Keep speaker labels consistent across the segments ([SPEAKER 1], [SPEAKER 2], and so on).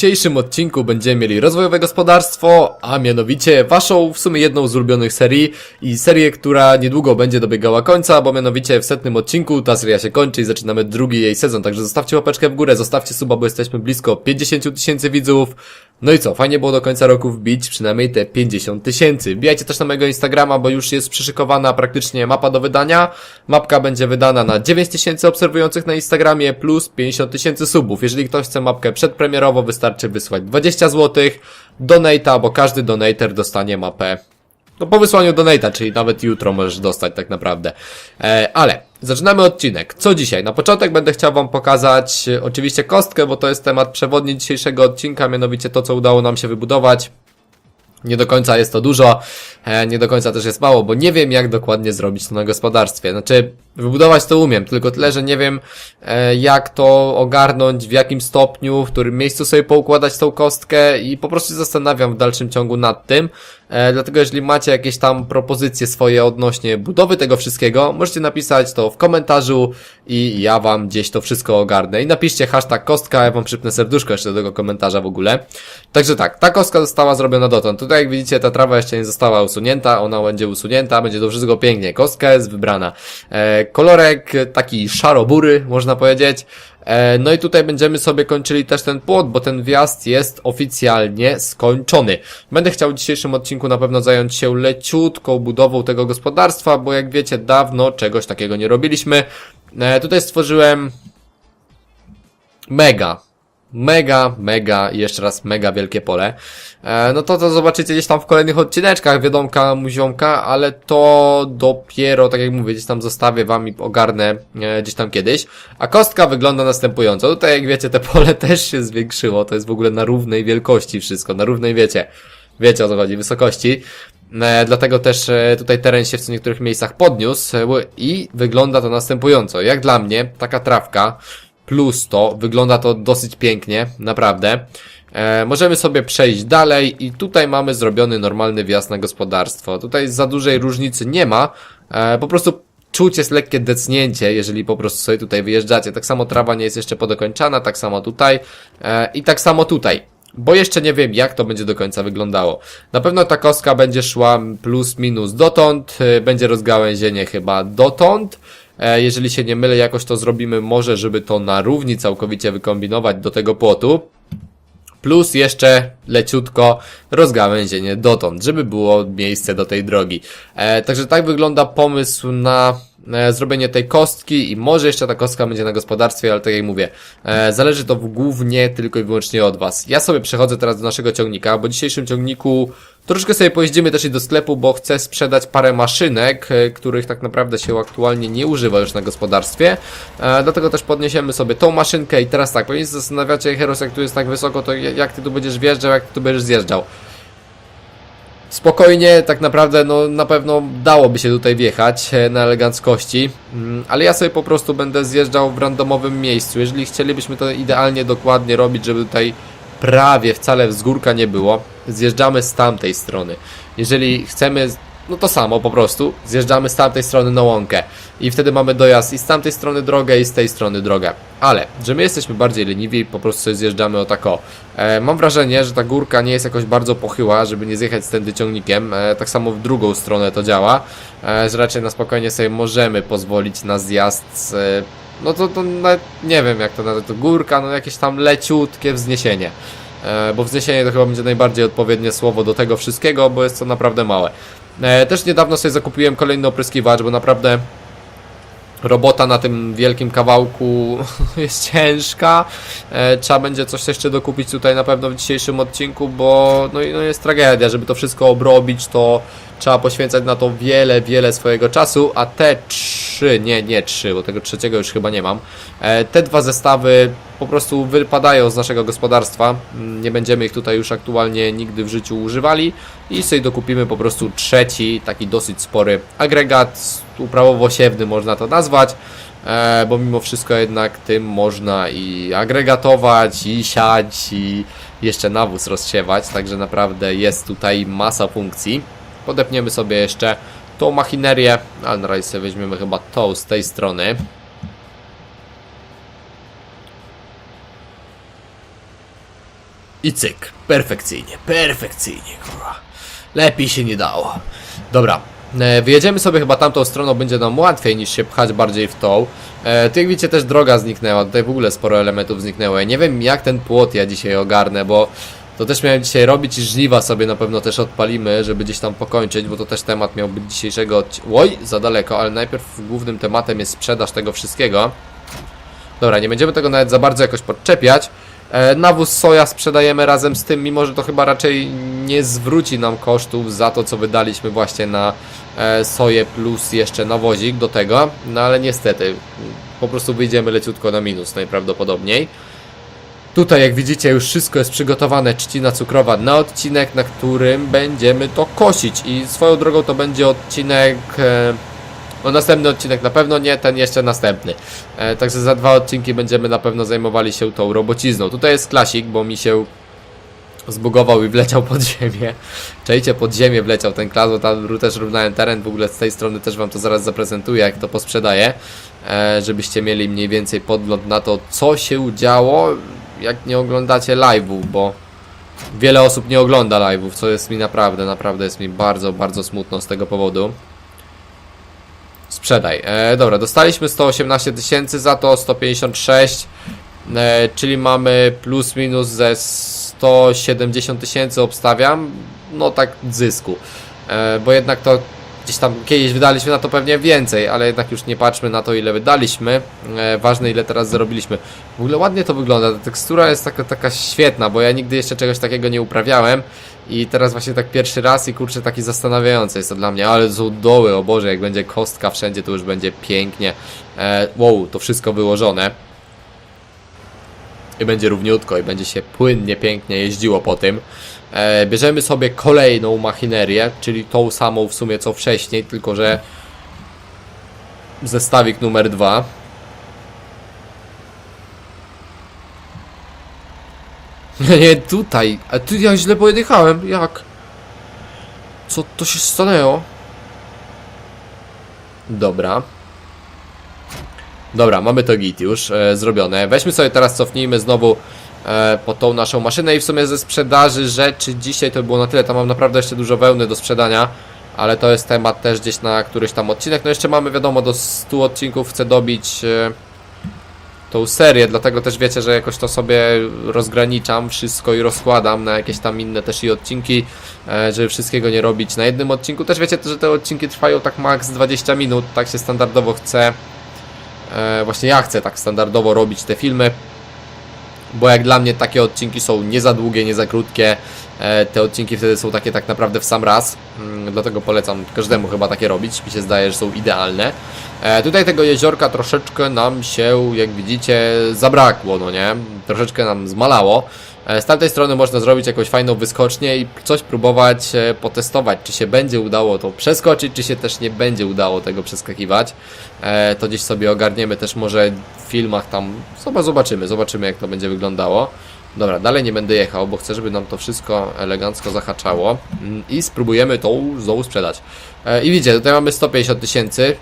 [SPEAKER 1] dzisiejszym odcinku będziemy mieli rozwojowe gospodarstwo, a mianowicie waszą w sumie jedną z ulubionych serii i serię, która niedługo będzie dobiegała końca, bo mianowicie w setnym odcinku ta seria się kończy i zaczynamy drugi jej sezon, także zostawcie łapeczkę w górę, zostawcie suba, bo jesteśmy blisko 50 tysięcy widzów. No i co, fajnie było do końca roku wbić przynajmniej te 50 tysięcy. Wbijajcie też na mojego Instagrama, bo już jest przyszykowana praktycznie mapa do wydania. Mapka będzie wydana na 9 tysięcy obserwujących na Instagramie plus 50 tysięcy subów. Jeżeli ktoś chce mapkę przedpremierowo, wystarczy wysłać 20 zł. Donata, bo każdy donator dostanie mapę no po wysłaniu donata, czyli nawet jutro możesz dostać tak naprawdę. E, ale zaczynamy odcinek. Co dzisiaj? Na początek będę chciał wam pokazać e, oczywiście kostkę, bo to jest temat przewodni dzisiejszego odcinka, mianowicie to co udało nam się wybudować. Nie do końca jest to dużo, e, nie do końca też jest mało, bo nie wiem jak dokładnie zrobić to na gospodarstwie. Znaczy, wybudować to umiem, tylko tyle, że nie wiem e, jak to ogarnąć, w jakim stopniu, w którym miejscu sobie poukładać tą kostkę i po prostu się zastanawiam w dalszym ciągu nad tym. E, dlatego jeżeli macie jakieś tam propozycje swoje odnośnie budowy tego wszystkiego, możecie napisać to w komentarzu i ja wam gdzieś to wszystko ogarnę. I napiszcie hashtag kostka, ja wam przypnę serduszko jeszcze do tego komentarza w ogóle. Także tak, ta kostka została zrobiona dotąd. Tutaj jak widzicie ta trawa jeszcze nie została usunięta, ona będzie usunięta, będzie to wszystko pięknie. Kostka jest wybrana. Kolorek taki szarobury, można powiedzieć. E, No i tutaj będziemy sobie kończyli też ten płot, bo ten wjazd jest oficjalnie skończony. Będę chciał w dzisiejszym odcinku na pewno zająć się leciutką budową tego gospodarstwa, bo jak wiecie, dawno czegoś takiego nie robiliśmy. E, Tutaj stworzyłem mega, mega, mega jeszcze raz mega wielkie pole. E, no to to zobaczycie gdzieś tam w kolejnych odcineczkach, wiadomka, muziomka, ale to dopiero, tak jak mówię, gdzieś tam zostawię wam i ogarnę e, gdzieś tam kiedyś. A kostka wygląda następująco. Tutaj jak wiecie, te pole też się zwiększyło, to jest w ogóle na równej wielkości wszystko, na równej wiecie. Wiecie o co chodzi, wysokości. E, dlatego też e, tutaj teren się w niektórych miejscach podniósł e, i wygląda to następująco. Jak dla mnie, taka trawka plus to, wygląda to dosyć pięknie, naprawdę. E, możemy sobie przejść dalej i tutaj mamy zrobiony normalny wjazd na gospodarstwo. Tutaj za dużej różnicy nie ma, e, po prostu czuć jest lekkie decnięcie, jeżeli po prostu sobie tutaj wyjeżdżacie. Tak samo trawa nie jest jeszcze podokończana, tak samo tutaj e, i tak samo tutaj. Bo jeszcze nie wiem, jak to będzie do końca wyglądało. Na pewno ta kostka będzie szła plus minus dotąd, e, będzie rozgałęzienie chyba dotąd. E, Jeżeli się nie mylę, jakoś to zrobimy może, żeby to na równi całkowicie wykombinować do tego płotu. Plus jeszcze leciutko rozgałęzienie dotąd, żeby było miejsce do tej drogi. E, także tak wygląda pomysł na zrobienie tej kostki i może jeszcze ta kostka będzie na gospodarstwie, ale tak jak mówię, e, zależy to głównie tylko i wyłącznie od Was. Ja sobie przechodzę teraz do naszego ciągnika, bo w dzisiejszym ciągniku troszkę sobie pojeździmy też i do sklepu, bo chcę sprzedać parę maszynek, e, których tak naprawdę się aktualnie nie używa już na gospodarstwie. E, dlatego też podniesiemy sobie tą maszynkę i teraz tak, pewnie się zastanawiacie, Heros, jak tu jest tak wysoko, to ja- jak ty tu będziesz wjeżdżał, jak ty tu będziesz zjeżdżał. Spokojnie, tak naprawdę, no na pewno dałoby się tutaj wjechać e, na eleganckości, mm, ale ja sobie po prostu będę zjeżdżał w randomowym miejscu. Jeżeli chcielibyśmy to idealnie dokładnie robić, żeby tutaj prawie wcale wzgórka nie było, zjeżdżamy z tamtej strony. Jeżeli chcemy, no to samo po prostu, zjeżdżamy z tamtej strony na łąkę i wtedy mamy dojazd i z tamtej strony drogę i z tej strony drogę. Ale, że my jesteśmy bardziej leniwi, po prostu sobie zjeżdżamy o tako. E, mam wrażenie, że ta górka nie jest jakoś bardzo pochyła, żeby nie zjechać stędy ciągnikiem. E, tak samo w drugą stronę to działa, e, że raczej na spokojnie sobie możemy pozwolić na zjazd z, e, no to, to nawet nie wiem jak to nazwać, to górka, no jakieś tam leciutkie wzniesienie. E, bo wzniesienie to chyba będzie najbardziej odpowiednie słowo do tego wszystkiego, bo jest to naprawdę małe. E, też niedawno sobie zakupiłem kolejny opryskiwacz, bo naprawdę robota na tym wielkim kawałku jest ciężka. E, trzeba będzie coś jeszcze dokupić tutaj na pewno w dzisiejszym odcinku, bo no, no jest tragedia, żeby to wszystko obrobić, to trzeba poświęcać na to wiele, wiele swojego czasu, a te trzy, nie, nie trzy, bo tego trzeciego już chyba nie mam, e, te dwa zestawy po prostu wypadają z naszego gospodarstwa, Mm, nie będziemy ich tutaj już aktualnie nigdy w życiu używali i sobie dokupimy po prostu trzeci, taki dosyć spory agregat, uprawowo-siewny można to nazwać, e, bo mimo wszystko jednak tym można i agregatować, i siać, i jeszcze nawóz rozsiewać, także naprawdę jest tutaj masa funkcji. Podepniemy sobie jeszcze tą machinerię, ale na razie sobie weźmiemy chyba tą z tej strony. I cyk. Perfekcyjnie, perfekcyjnie, kurwa. Lepiej się nie dało. Dobra. E, wyjedziemy sobie chyba tamtą stroną, będzie nam łatwiej niż się pchać bardziej w tą. E, tu jak widzicie też droga zniknęła, tutaj w ogóle sporo elementów zniknęło. Ja nie wiem jak ten płot ja dzisiaj ogarnę, bo to też miałem dzisiaj robić i żniwa sobie na pewno też odpalimy, żeby gdzieś tam pokończyć, bo to też temat miał być dzisiejszego odcinka. Oj, za daleko, ale najpierw głównym tematem jest sprzedaż tego wszystkiego. Dobra, nie będziemy tego nawet za bardzo jakoś podczepiać. E, nawóz soja sprzedajemy razem z tym, mimo że to chyba raczej nie zwróci nam kosztów za to, co wydaliśmy właśnie na e, soję plus jeszcze nawozik do tego. No ale niestety, po prostu wyjdziemy leciutko na minus najprawdopodobniej. Tutaj jak widzicie już wszystko jest przygotowane, trzcina cukrowa na odcinek, na którym będziemy to kosić i swoją drogą to będzie odcinek... E, no następny odcinek na pewno nie, ten jeszcze następny. E, także za dwa odcinki będziemy na pewno zajmowali się tą robocizną. Tutaj jest klasik, bo mi się zbugował i wleciał pod ziemię. Czejcie, pod ziemię wleciał ten klas, bo tam też równałem teren, w ogóle z tej strony też wam to zaraz zaprezentuję, jak to posprzedaję, e, żebyście mieli mniej więcej podgląd na to, co się działo, jak nie oglądacie live'ów, bo wiele osób nie ogląda live'ów, co jest mi naprawdę, naprawdę jest mi bardzo, bardzo smutno z tego powodu. Sprzedaj. E, dobra, dostaliśmy 118 tysięcy, za to 156, e, czyli mamy plus minus ze 170 tysięcy obstawiam, no tak zysku. E, bo jednak to gdzieś tam kiedyś wydaliśmy na to pewnie więcej, ale jednak już nie patrzmy na to ile wydaliśmy. E, ważne ile teraz zarobiliśmy. W ogóle ładnie to wygląda, ta tekstura jest taka, taka świetna, bo ja nigdy jeszcze czegoś takiego nie uprawiałem. I teraz właśnie tak pierwszy raz i kurczę taki zastanawiający jest to dla mnie, ale są doły, o Boże, jak będzie kostka wszędzie, to już będzie pięknie. E, wow, to wszystko wyłożone. I będzie równiutko i będzie się płynnie, pięknie jeździło po tym. E, bierzemy sobie kolejną machinerię, czyli tą samą w sumie co wcześniej, tylko że zestawik numer dwa. Nie, tutaj. A tu ja źle pojechałem. Jak? Co to się stanęło? Dobra. Dobra, mamy to git już e, zrobione. Weźmy sobie teraz, cofnijmy znowu e, po tą naszą maszynę i w sumie ze sprzedaży rzeczy dzisiaj to było na tyle. Tam mam naprawdę jeszcze dużo wełny do sprzedania, ale to jest temat też gdzieś na któryś tam odcinek. No jeszcze mamy wiadomo do 100 odcinków chcę dobić e, tą serię, dlatego też wiecie, że jakoś to sobie rozgraniczam wszystko i rozkładam na jakieś tam inne też i odcinki, e, żeby wszystkiego nie robić na jednym odcinku. Też wiecie, że te odcinki trwają tak maks 20 minut, tak się standardowo chce. E, właśnie ja chcę tak standardowo robić te filmy, bo jak dla mnie takie odcinki są nie za długie, nie za krótkie. E, te odcinki wtedy są takie tak naprawdę w sam raz, mm, dlatego polecam każdemu chyba takie robić. Mi się zdaje, że są idealne. E, tutaj tego jeziorka troszeczkę nam się, jak widzicie, zabrakło, no nie? Troszeczkę nam zmalało. E, Z tamtej strony można zrobić jakąś fajną wyskocznię i coś próbować e, potestować, czy się będzie udało to przeskoczyć, czy się też nie będzie udało tego przeskakiwać. E, To gdzieś sobie ogarniemy też może w filmach tam, Zoba- zobaczymy, zobaczymy jak to będzie wyglądało. Dobra, dalej nie będę jechał, bo chcę, żeby nam to wszystko elegancko zahaczało Mm, i spróbujemy tą znowu sprzedać. I widzicie, tutaj mamy 150 tysięcy,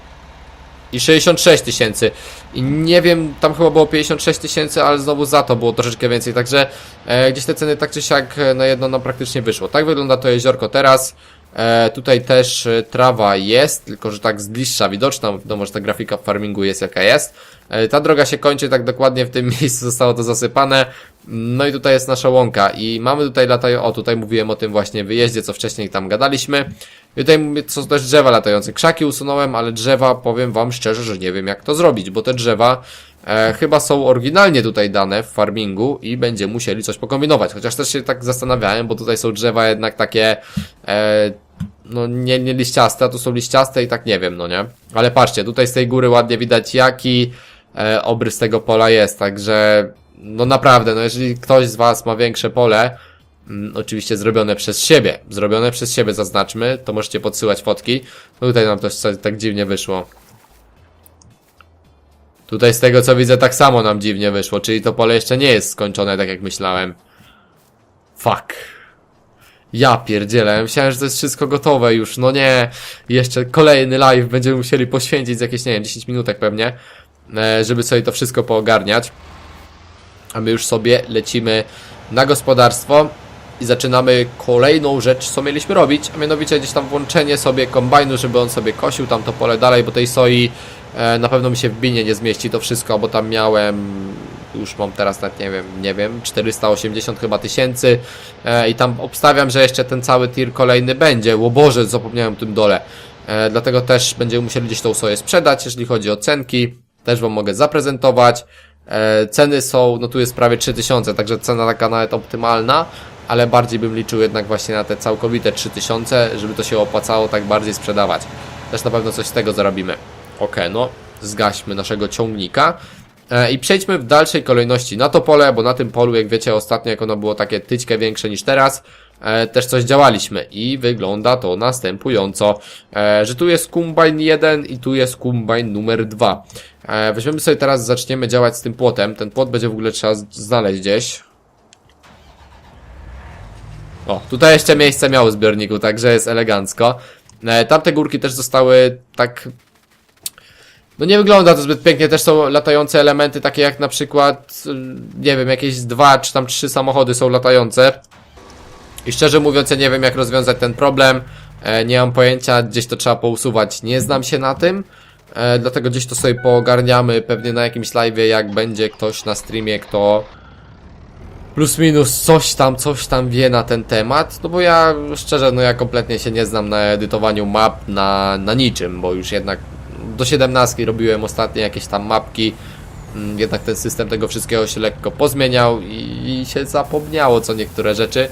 [SPEAKER 1] i 66 tysięcy. I nie wiem, tam chyba było 56 tysięcy, ale znowu za to było troszeczkę więcej, także e, gdzieś te ceny tak czy siak e, na jedno nam praktycznie wyszło. Tak wygląda to jeziorko teraz. E, tutaj też e, trawa jest, tylko że tak z bliższa widoczna, wiadomo, że ta grafika w farmingu jest jaka jest. E, ta droga się kończy tak dokładnie w tym miejscu, zostało to zasypane. No i tutaj jest nasza łąka i mamy tutaj latają, o tutaj mówiłem o tym właśnie wyjeździe, co wcześniej tam gadaliśmy. I tutaj co też drzewa latające. Krzaki usunąłem, ale drzewa, powiem wam szczerze, że nie wiem jak to zrobić, bo te drzewa e, chyba są oryginalnie tutaj dane w farmingu i będziemy musieli coś pokombinować. Chociaż też się tak zastanawiałem, bo tutaj są drzewa jednak takie, e, no nie, nie liściaste, a tu są liściaste i tak nie wiem, no nie. Ale patrzcie, tutaj z tej góry ładnie widać jaki e, obrys tego pola jest, także no naprawdę, no jeżeli ktoś z was ma większe pole, Mm, oczywiście zrobione przez siebie. Zrobione przez siebie zaznaczmy, to możecie podsyłać fotki. No tutaj nam to tak dziwnie wyszło. Tutaj z tego co widzę tak samo nam dziwnie wyszło, czyli to pole jeszcze nie jest skończone tak jak myślałem. Fuck. Ja pierdzielę, myślałem, że to jest wszystko gotowe już, no nie. Jeszcze kolejny live będziemy musieli poświęcić jakieś, nie wiem, 10 minutek pewnie, e, żeby sobie to wszystko poogarniać. A my już sobie lecimy na gospodarstwo i zaczynamy kolejną rzecz, co mieliśmy robić, a mianowicie gdzieś tam włączenie sobie kombajnu, żeby on sobie kosił tam to pole dalej, bo tej soi na pewno mi się w binie nie zmieści to wszystko, bo tam miałem, już mam teraz nawet nie wiem, nie wiem, 480 chyba tysięcy. E, i tam obstawiam, że jeszcze ten cały tir kolejny będzie, o Boże, zapomniałem o tym dole, e, dlatego też będziemy musieli gdzieś tą soję sprzedać, jeżeli chodzi o cenki, też Wam mogę zaprezentować, E, ceny są, no tu jest prawie 3000, także cena taka nawet optymalna, ale bardziej bym liczył jednak właśnie na te całkowite 3000, żeby to się opłacało tak bardziej sprzedawać. Też na pewno coś z tego zarobimy. Ok, no zgaśmy naszego ciągnika. E, I przejdźmy w dalszej kolejności na to pole, bo na tym polu, jak wiecie, ostatnio jak ono było takie tyćkę większe niż teraz, e, też coś działaliśmy i wygląda to następująco, e, że tu jest Combine 1 i tu jest Combine numer 2. E, weźmiemy sobie teraz, zaczniemy działać z tym płotem. Ten płot będzie w ogóle trzeba znaleźć gdzieś. O, tutaj jeszcze miejsce miało w zbiorniku, także jest elegancko. Tamte górki też zostały tak... No nie wygląda to zbyt pięknie, też są latające elementy, takie jak na przykład, nie wiem, jakieś dwa czy tam trzy samochody są latające. I szczerze mówiąc, ja nie wiem jak rozwiązać ten problem. E, nie mam pojęcia, gdzieś to trzeba pousuwać. Nie znam się na tym. E, dlatego gdzieś to sobie poogarniamy pewnie na jakimś live'ie, jak będzie ktoś na streamie, kto plus minus coś tam, coś tam wie na ten temat. No bo ja szczerze, no ja kompletnie się nie znam na edytowaniu map, na, na niczym, bo już jednak do 17 robiłem ostatnie jakieś tam mapki. Mm, Jednak ten system tego wszystkiego się lekko pozmieniał i, i się zapomniało co niektóre rzeczy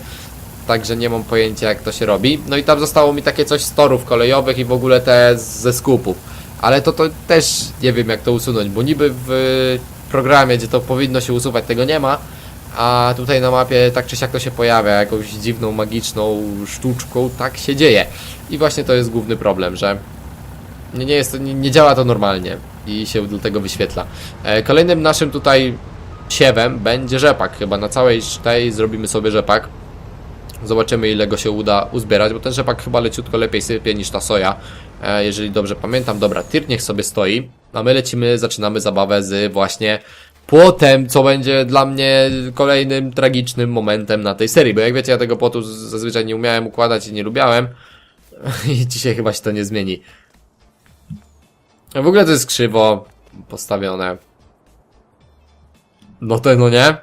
[SPEAKER 1] także nie mam pojęcia jak to się robi. No i tam zostało mi takie coś z torów kolejowych i w ogóle te ze skupów. Ale to, to też nie wiem jak to usunąć, bo niby w programie, gdzie to powinno się usuwać, tego nie ma. A tutaj na mapie tak czy siak to się pojawia, jakąś dziwną, magiczną sztuczką, tak się dzieje. I właśnie to jest główny problem, że nie, nie, jest, nie, nie działa to normalnie i się do tego wyświetla. E, kolejnym naszym tutaj siewem będzie rzepak. Chyba na całej tej zrobimy sobie rzepak. Zobaczymy ile go się uda uzbierać, bo ten rzepak chyba leciutko lepiej sypie niż ta soja, e, jeżeli dobrze pamiętam. Dobra, tir niech sobie stoi, a my lecimy, zaczynamy zabawę z właśnie płotem, co będzie dla mnie kolejnym tragicznym momentem na tej serii, bo jak wiecie ja tego płotu zazwyczaj nie umiałem układać i nie lubiałem i dzisiaj chyba się to nie zmieni. A W ogóle to jest krzywo postawione. No to no nie?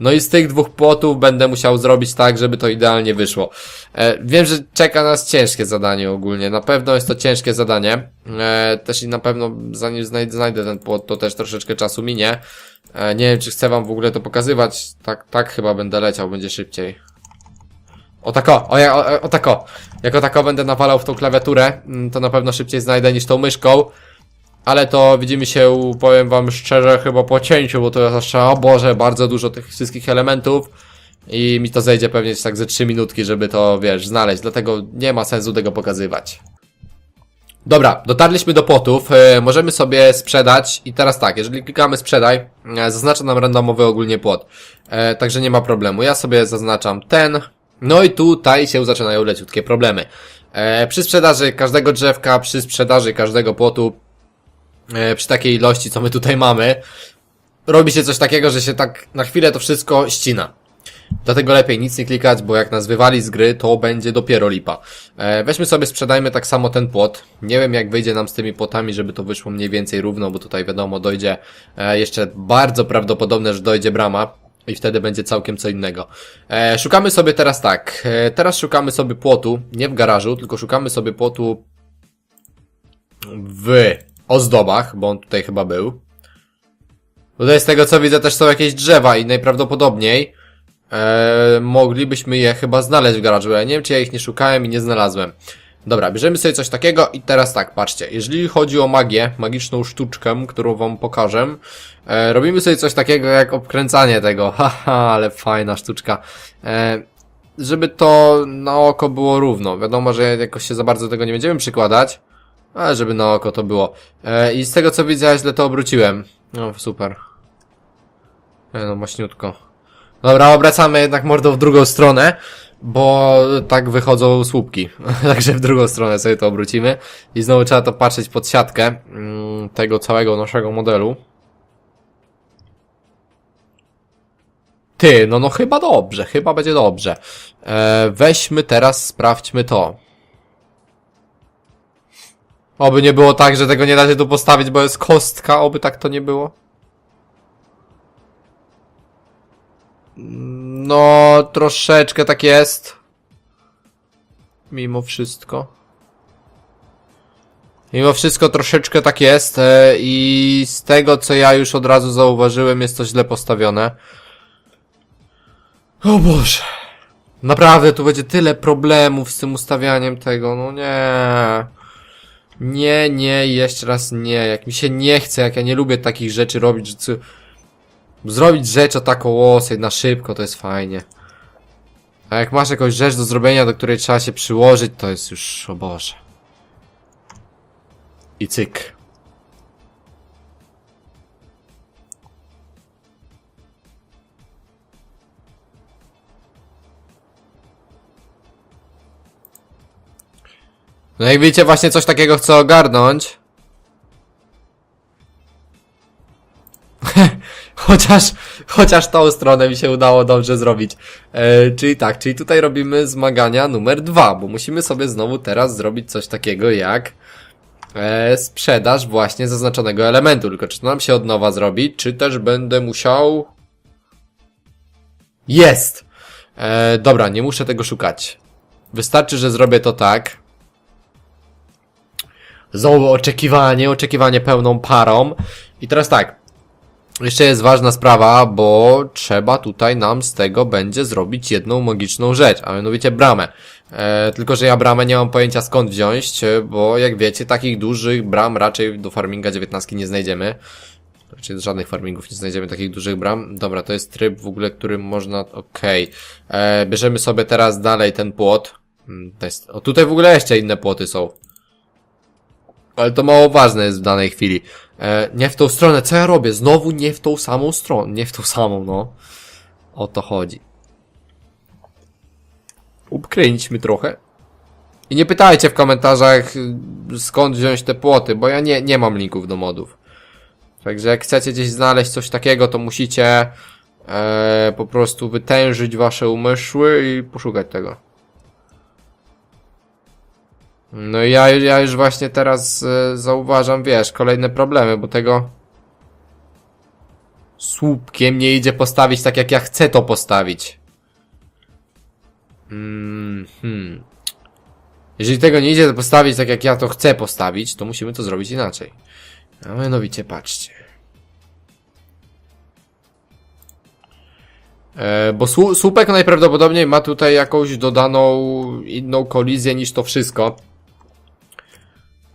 [SPEAKER 1] No i z tych dwóch płotów będę musiał zrobić tak, żeby to idealnie wyszło. E, wiem, że czeka nas ciężkie zadanie ogólnie. Na pewno jest to ciężkie zadanie. E, też i na pewno zanim znajdę, znajdę ten płot, to też troszeczkę czasu minie. E, nie wiem, czy chcę wam w ogóle to pokazywać. Tak, tak chyba będę leciał, będzie szybciej. O tako, o, ja- o, o tako. Jak o tako będę nawalał w tą klawiaturę, mm, to na pewno szybciej znajdę niż tą myszką. Ale to widzimy się, powiem wam szczerze, chyba po cięciu, bo to jest jeszcze, o Boże, bardzo dużo tych wszystkich elementów. I mi to zejdzie pewnie tak ze 3 minutki, żeby to, wiesz, znaleźć. Dlatego nie ma sensu tego pokazywać. Dobra, dotarliśmy do potów, e, możemy sobie sprzedać i teraz tak, jeżeli klikamy sprzedaj, e, zaznacza nam randomowy ogólnie płot, e, także nie ma problemu, ja sobie zaznaczam ten, no i tutaj się zaczynają leciutkie problemy. E, przy sprzedaży każdego drzewka, przy sprzedaży każdego płotu, e, przy takiej ilości, co my tutaj mamy, robi się coś takiego, że się tak na chwilę to wszystko ścina. Dlatego lepiej nic nie klikać, bo jak nas wywali z gry, to będzie dopiero lipa. E, weźmy sobie, sprzedajmy tak samo ten płot. Nie wiem jak wyjdzie nam z tymi płotami, żeby to wyszło mniej więcej równo, bo tutaj wiadomo dojdzie e, jeszcze bardzo prawdopodobne, że dojdzie brama. I wtedy będzie całkiem co innego. E, szukamy sobie teraz tak. E, teraz szukamy sobie płotu, nie w garażu, tylko szukamy sobie płotu w ozdobach, bo on tutaj chyba był. Tutaj z tego co widzę też są jakieś drzewa i najprawdopodobniej e, moglibyśmy je chyba znaleźć w garażu. Ja nie wiem czy ja ich nie szukałem i nie znalazłem. Dobra, bierzemy sobie coś takiego i teraz tak, patrzcie, jeżeli chodzi o magię, magiczną sztuczkę, którą wam pokażę, e, robimy sobie coś takiego jak obkręcanie tego, haha, ale fajna sztuczka, e, żeby to na oko było równo, wiadomo, że jakoś się za bardzo tego nie będziemy przykładać, ale żeby na oko to było. E, I z tego co ja źle to obróciłem. No, super. E, no, maśniutko. Dobra, obracamy jednak mordą w drugą stronę, bo tak wychodzą słupki. Także w drugą stronę sobie to obrócimy. I znowu trzeba to patrzeć pod siatkę mm, tego całego naszego modelu. Ty, no no chyba dobrze, chyba będzie dobrze. E, weźmy teraz, sprawdźmy to. Oby nie było tak, że tego nie da się tu postawić, bo jest kostka, oby tak to nie było. No, troszeczkę tak jest. Mimo wszystko. Mimo wszystko troszeczkę tak jest e, i z tego co ja już od razu zauważyłem jest to źle postawione. O Boże. Naprawdę tu będzie tyle problemów z tym ustawianiem tego, no nie. Nie, nie, jeszcze raz nie. Jak mi się nie chce, jak ja nie lubię takich rzeczy robić, że. Zrobić rzecz o taką łosę na szybko, to jest fajnie. A jak masz jakąś rzecz do zrobienia, do której trzeba się przyłożyć, to jest już, o Boże. I cyk. No jak widzicie, właśnie coś takiego chcę ogarnąć. chociaż, chociaż tą stronę mi się udało dobrze zrobić. E, czyli tak, czyli tutaj robimy zmagania numer dwa, bo musimy sobie znowu teraz zrobić coś takiego jak e, sprzedaż właśnie zaznaczonego elementu. Tylko czy to nam się od nowa zrobi, czy też będę musiał... Jest! E, dobra, nie muszę tego szukać. Wystarczy, że zrobię to tak. Znowu oczekiwanie, oczekiwanie pełną parą. I teraz tak. Jeszcze jest ważna sprawa, bo trzeba tutaj nam z tego będzie zrobić jedną magiczną rzecz, a mianowicie bramę. E, tylko, że ja bramę nie mam pojęcia skąd wziąć, e, bo jak wiecie, takich dużych bram raczej do farminga 19 nie znajdziemy. Raczej z żadnych farmingów nie znajdziemy takich dużych bram. Dobra, to jest tryb w ogóle, którym można... Okej. Okay. Bierzemy sobie teraz dalej ten płot. Mm, To jest... O, tutaj w ogóle jeszcze inne płoty są. Ale to mało ważne jest w danej chwili. E, nie w tą stronę, co ja robię? Znowu nie w tą samą stronę. Nie w tą samą, no. O to chodzi. Upkręćmy trochę. I nie pytajcie w komentarzach y, skąd wziąć te płoty, bo ja nie, nie mam linków do modów. Także jak chcecie gdzieś znaleźć coś takiego, to musicie e, po prostu wytężyć wasze umysły i poszukać tego. No ja, ja już właśnie teraz e, zauważam, wiesz, kolejne problemy, bo tego słupkiem nie idzie postawić tak jak ja chcę to postawić. Mm, hmm. Jeżeli tego nie idzie postawić tak jak ja to chcę postawić, to musimy to zrobić inaczej. A mianowicie patrzcie. E, bo słu- słupek najprawdopodobniej ma tutaj jakąś dodaną inną kolizję niż to wszystko.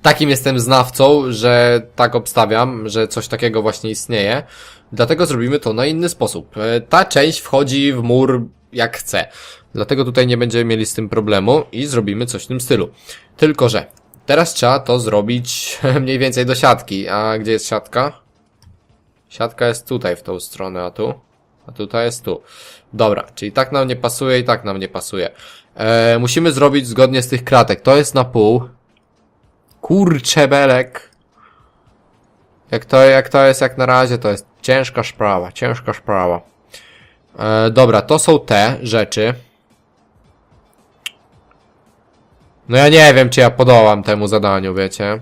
[SPEAKER 1] Takim jestem znawcą, że tak obstawiam, że coś takiego właśnie istnieje. Dlatego zrobimy to na inny sposób. E, Ta część wchodzi w mur jak chce. Dlatego tutaj nie będziemy mieli z tym problemu i zrobimy coś w tym stylu. Tylko, że teraz trzeba to zrobić mniej więcej do siatki. A gdzie jest siatka? Siatka jest tutaj w tą stronę, a tu? A tutaj jest tu. Dobra, czyli tak nam nie pasuje i tak nam nie pasuje. E, musimy zrobić zgodnie z tych kratek. To jest na pół. Kurcze belek. Jak to, jak to jest jak na razie, to jest ciężka sprawa, ciężka sprawa. E, dobra, to są te rzeczy. No ja nie wiem, czy ja podołam temu zadaniu, wiecie.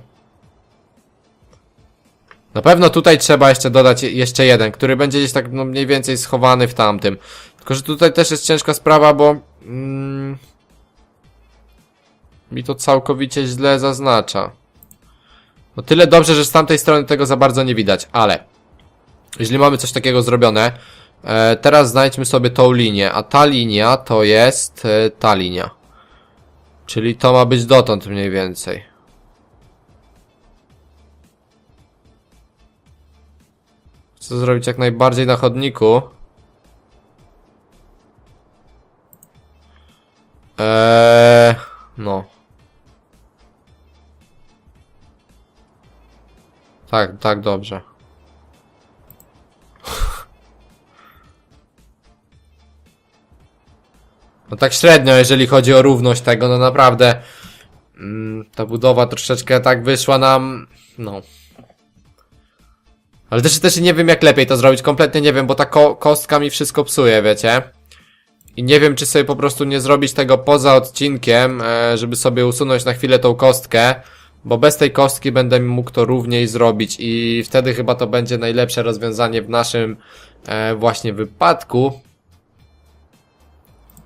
[SPEAKER 1] Na pewno tutaj trzeba jeszcze dodać je- jeszcze jeden, który będzie gdzieś tak no, mniej więcej schowany w tamtym. Tylko, że tutaj też jest ciężka sprawa, bo... Mm, mi to całkowicie źle zaznacza. No tyle dobrze, że z tamtej strony tego za bardzo nie widać, ale... Jeśli mamy coś takiego zrobione, e, teraz znajdźmy sobie tą linię, a ta linia to jest e, ta linia. Czyli to ma być dotąd mniej więcej. Chcę zrobić jak najbardziej na chodniku. Eee, no. Tak, tak, dobrze. No tak średnio, jeżeli chodzi o równość tego, no naprawdę. Mm, ta budowa troszeczkę tak wyszła nam. No. Ale też, też nie wiem jak lepiej to zrobić, kompletnie nie wiem, bo ta ko kostka mi wszystko psuje, wiecie? I nie wiem, czy sobie po prostu nie zrobić tego poza odcinkiem, e, żeby sobie usunąć na chwilę tą kostkę, bo bez tej kostki będę mógł to równiej zrobić i wtedy chyba to będzie najlepsze rozwiązanie w naszym e, właśnie wypadku.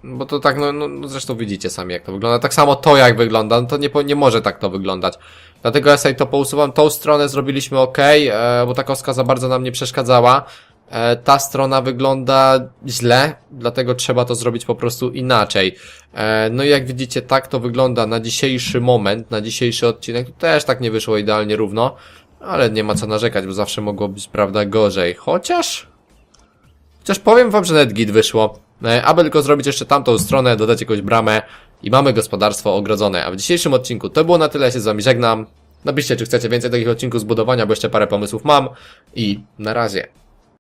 [SPEAKER 1] Bo to tak, no, no, no zresztą widzicie sami jak to wygląda. Tak samo to jak wygląda, no to nie, nie może tak to wyglądać. Dlatego ja sobie to pousuwam. Tą stronę zrobiliśmy ok, e, bo ta kostka za bardzo nam nie przeszkadzała. E, ta strona wygląda źle, dlatego trzeba to zrobić po prostu inaczej. E, no i jak widzicie, tak to wygląda na dzisiejszy moment, na dzisiejszy odcinek. Też tak nie wyszło idealnie równo, ale nie ma co narzekać, bo zawsze mogło być, prawda, gorzej. Chociaż... Chociaż powiem wam, że net git wyszło. E, Aby tylko zrobić jeszcze tamtą stronę, dodać jakąś bramę i mamy gospodarstwo ogrodzone. A w dzisiejszym odcinku to było na tyle, ja się z wami żegnam. Napiszcie, czy chcecie więcej takich odcinków zbudowania, bo jeszcze parę pomysłów mam. I na razie.